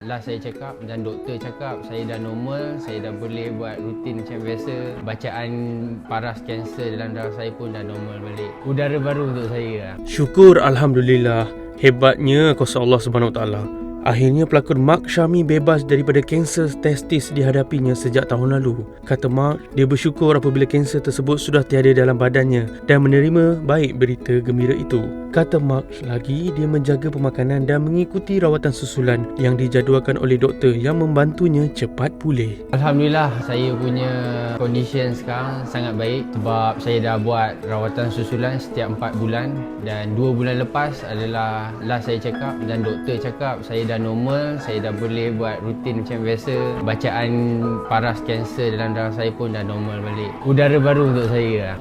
Last saya up dan doktor cakap saya dah normal, saya dah boleh buat rutin macam biasa. Bacaan paras kanser dalam darah saya pun dah normal balik. Udara baru untuk saya lah. Syukur Alhamdulillah Hebatnya kuasa Allah Subhanahu Wa Taala. Akhirnya pelakon Mark Syami bebas daripada kanser testis dihadapinya sejak tahun lalu. Kata Mark, dia bersyukur apabila kanser tersebut sudah tiada dalam badannya dan menerima baik berita gembira itu. Kata Mark lagi, dia menjaga pemakanan dan mengikuti rawatan susulan yang dijadualkan oleh doktor yang membantunya cepat pulih. Alhamdulillah saya punya condition sekarang sangat baik sebab saya dah buat rawatan susulan setiap 4 bulan dan 2 bulan lepas adalah last saya check up dan doktor cakap saya dah normal, saya dah boleh buat rutin macam biasa. Bacaan paras kanser dalam darah saya pun dah normal balik. Udara baru untuk saya lah.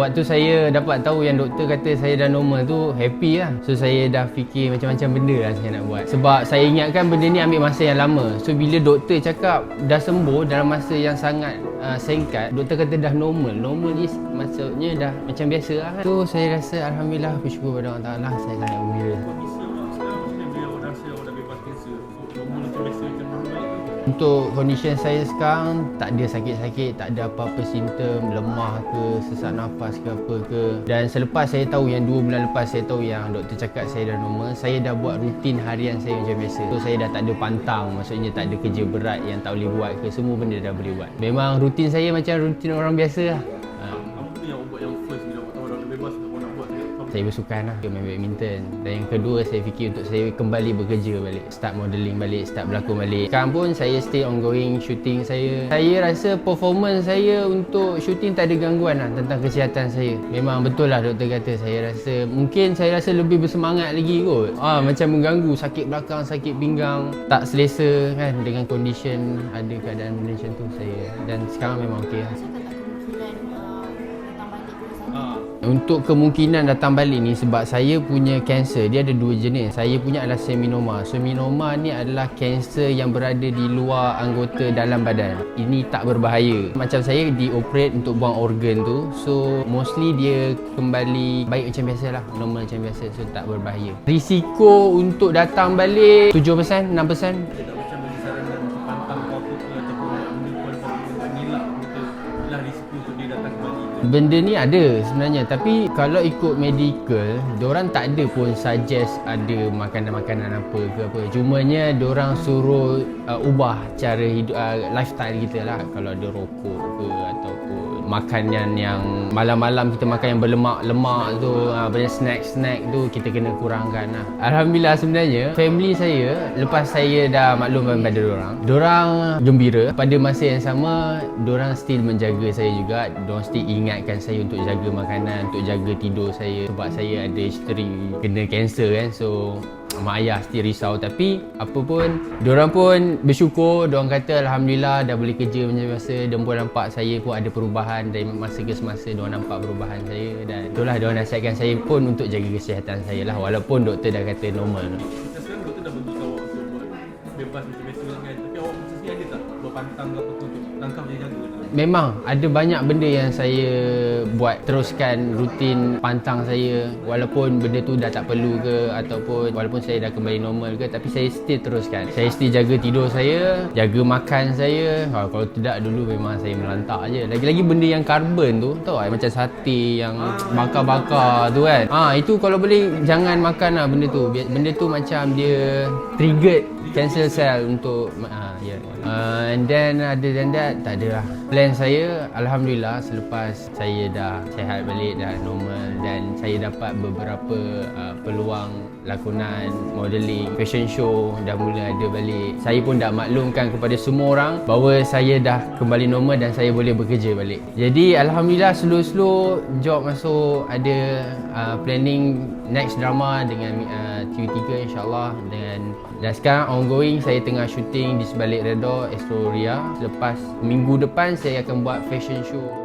Waktu saya dapat tahu yang doktor kata saya dah normal tu happy lah. So saya dah fikir macam-macam benda lah saya nak buat. Sebab saya ingatkan benda ni ambil masa yang lama. So bila doktor cakap dah sembuh dalam masa yang sangat uh, singkat, doktor kata dah normal. Normal is maksudnya dah macam biasa lah kan. So saya rasa Alhamdulillah bersyukur pada Allah Ta'ala saya sangat gembira. Untuk condition saya sekarang tak ada sakit-sakit, tak ada apa-apa simptom lemah ke, sesak nafas ke apa ke. Dan selepas saya tahu yang 2 bulan lepas saya tahu yang doktor cakap saya dah normal, saya dah buat rutin harian saya macam biasa. So saya dah tak ada pantang, maksudnya tak ada kerja berat yang tak boleh buat ke, semua benda dah boleh buat. Memang rutin saya macam rutin orang biasa lah. Saya bersukan lah, saya main badminton. Dan yang kedua saya fikir untuk saya kembali bekerja balik. Start modelling balik, start berlakon balik. Sekarang pun saya stay ongoing shooting saya. Saya rasa performance saya untuk shooting tak ada gangguan lah tentang kesihatan saya. Memang betul lah doktor kata. Saya rasa Mungkin saya rasa lebih bersemangat lagi kot. Ah, Macam mengganggu, sakit belakang, sakit pinggang. Tak selesa kan dengan condition ada keadaan macam tu saya. Dan sekarang memang okey lah Untuk kemungkinan datang balik ni sebab saya punya kanser dia ada dua jenis. Saya punya adalah seminoma. Seminoma ni adalah kanser yang berada di luar anggota dalam badan. Ini tak berbahaya. Macam saya dioperate untuk buang organ tu. So mostly dia kembali baik macam biasa lah. Normal macam biasa. So tak berbahaya. Risiko untuk datang balik 7%, 6%. Benda ni ada sebenarnya tapi kalau ikut medical orang tak ada pun suggest ada makanan-makanan apa ke apa. Cumanya orang suruh uh, ubah cara hidup uh, lifestyle kita lah. Kalau ada rokok ke ataupun makanan yang malam-malam kita makan yang berlemak-lemak tu uh, banyak snack-snack tu kita kena kurangkan lah. Alhamdulillah sebenarnya family saya lepas saya dah maklum pada orang orang gembira. Pada masa yang sama orang still menjaga saya juga. Orang still ingatkan saya untuk jaga makanan untuk jaga tidur saya. Sebab saya ada history kena kanser kan so mak ayah still risau. Tapi apa pun diorang pun bersyukur. Diorang kata alhamdulillah dah boleh kerja macam biasa. Dan pun nampak saya pun ada perubahan dari masa ke semasa. Diorang nampak perubahan saya. Dan itulah diorang nasihatkan saya pun untuk jaga kesihatan saya lah. Walaupun doktor dah kata normal. Macam sekarang doktor dah buat bebas macam biasa kan. Tapi awak sini ada tak berpantang ke apa tu langkah dia jaga? Memang ada banyak benda yang saya buat teruskan rutin pantang saya walaupun benda tu dah tak perlu ke ataupun walaupun saya dah kembali normal ke tapi saya still teruskan. Saya still jaga tidur saya, jaga makan saya. Ha, kalau tidak dulu memang saya melantak je. Lagi-lagi benda yang carbon tu tahu tak macam sate yang bakar-bakar tu kan. Ah ha, itu kalau boleh jangan makan lah benda tu. Benda tu macam dia triggered cancer cell untuk uh, ya. Yeah. Uh, and then other than that tak ada lah. Plan saya alhamdulillah selepas saya dah sihat balik dah normal dan saya dapat beberapa uh, peluang lakonan, modeling, fashion show dah mula ada balik. Saya pun dah maklumkan kepada semua orang bahawa saya dah kembali normal dan saya boleh bekerja balik. Jadi alhamdulillah slow-slow job masuk ada uh, planning next drama dengan uh, TV3 insyaAllah dan dan sekarang ongoing saya tengah shooting di sebalik redor Astoria. Lepas minggu depan saya akan buat fashion show.